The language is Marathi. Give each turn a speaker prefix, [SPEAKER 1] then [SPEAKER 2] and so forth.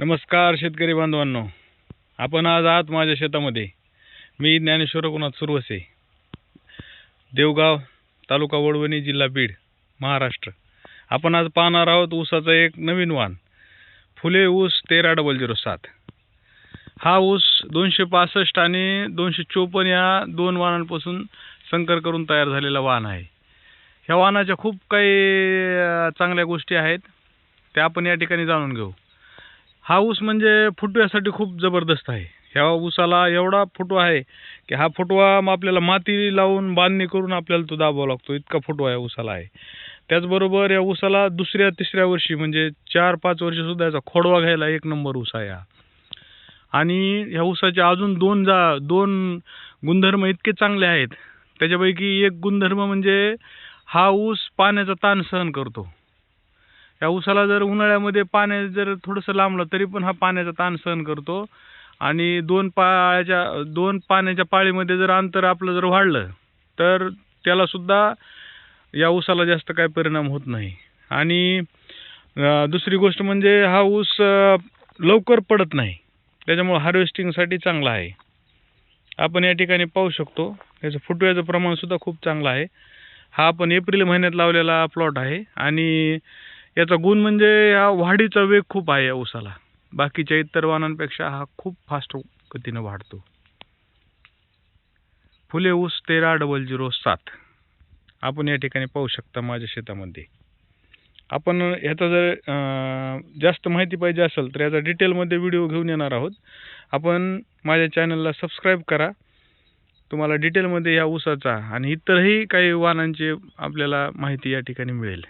[SPEAKER 1] नमस्कार शेतकरी बांधवांनो. आपण आज आहात माझ्या शेतामध्ये. मी ज्ञानेश्वर रघुनाथ सुरवसे. देवगाव तालुका वडवणी जिल्हा बीड महाराष्ट्र. आपण आज पाहणार आहोत ऊसाचा एक नवीन वाण. फुले ऊस तेरा डबल झिरो सात. हा ऊस दोनशे पासष्ट आणि दोनशे चोपन्न या दोन वाणांपासून संकर करून तयार झालेला वाण आहे. ह्या वाहनाच्या खूप काही चांगल्या गोष्टी आहेत. त्या आपण या ठिकाणी जाणून घेऊ. हा ऊस म्हणजे फुटव्यासाठी खूप जबरदस्त आहे. ह्या ऊसाला एवढा फुटवा आहे की हा फुटवा मग आपल्याला माती लावून बांधणी करून आपल्याला तो दाबावा लागतो. इतका फुटवा या ऊसाला आहे. त्याचबरोबर या ऊसाला दुसऱ्या तिसऱ्या वर्षी म्हणजे चार पाच वर्ष सुद्धा याचा खोडवा घ्यायला एक नंबर ऊस आहे हा. आणि ह्या ऊसाचे अजून दोन जा दोन गुणधर्म इतके चांगले आहेत. त्याच्यापैकी एक गुणधर्म म्हणजे हा ऊस पाण्याचा ताण सहन करतो. या ऊसाला जर उन्हाळ्यामध्ये पाण्या जर थोडंसं लांबलं तरी पण हा पाण्याचा ताण सहन करतो. आणि दोन पायाच्या दोन पाण्याच्या पाळीमध्ये जर अंतर आपलं जर वाढलं तर त्यालासुद्धा या ऊसाला जास्त काय परिणाम होत नाही. आणि दुसरी गोष्ट म्हणजे हा ऊस लवकर पडत नाही. त्याच्यामुळं हार्वेस्टिंगसाठी चांगला आहे. आपण या ठिकाणी पाहू शकतो याचं फुटव्याचं प्रमाणसुद्धा खूप चांगलं आहे. हा आपण एप्रिल महिन्यात लावलेला प्लॉट आहे. आणि याचा गुण म्हणजे या वाढीचा वेग खूप आहे या ऊसाला. बाकीच्या इतर वाहनांपेक्षा हा खूप फास्ट गतीनं वाढतो. फुले ऊस तेरा डबल झिरो सात. आपण या ठिकाणी पाहू शकता माझ्या शेतामध्ये. आपण ह्याचा जर जास्त माहिती पाहिजे असेल तर याचा डिटेलमध्ये व्हिडिओ घेऊन येणार आहोत. आपण माझ्या चॅनलला सबस्क्राईब करा. तुम्हाला डिटेलमध्ये या ऊसाचा आणि इतरही काही वाहनांची आपल्याला माहिती या ठिकाणी मिळेल.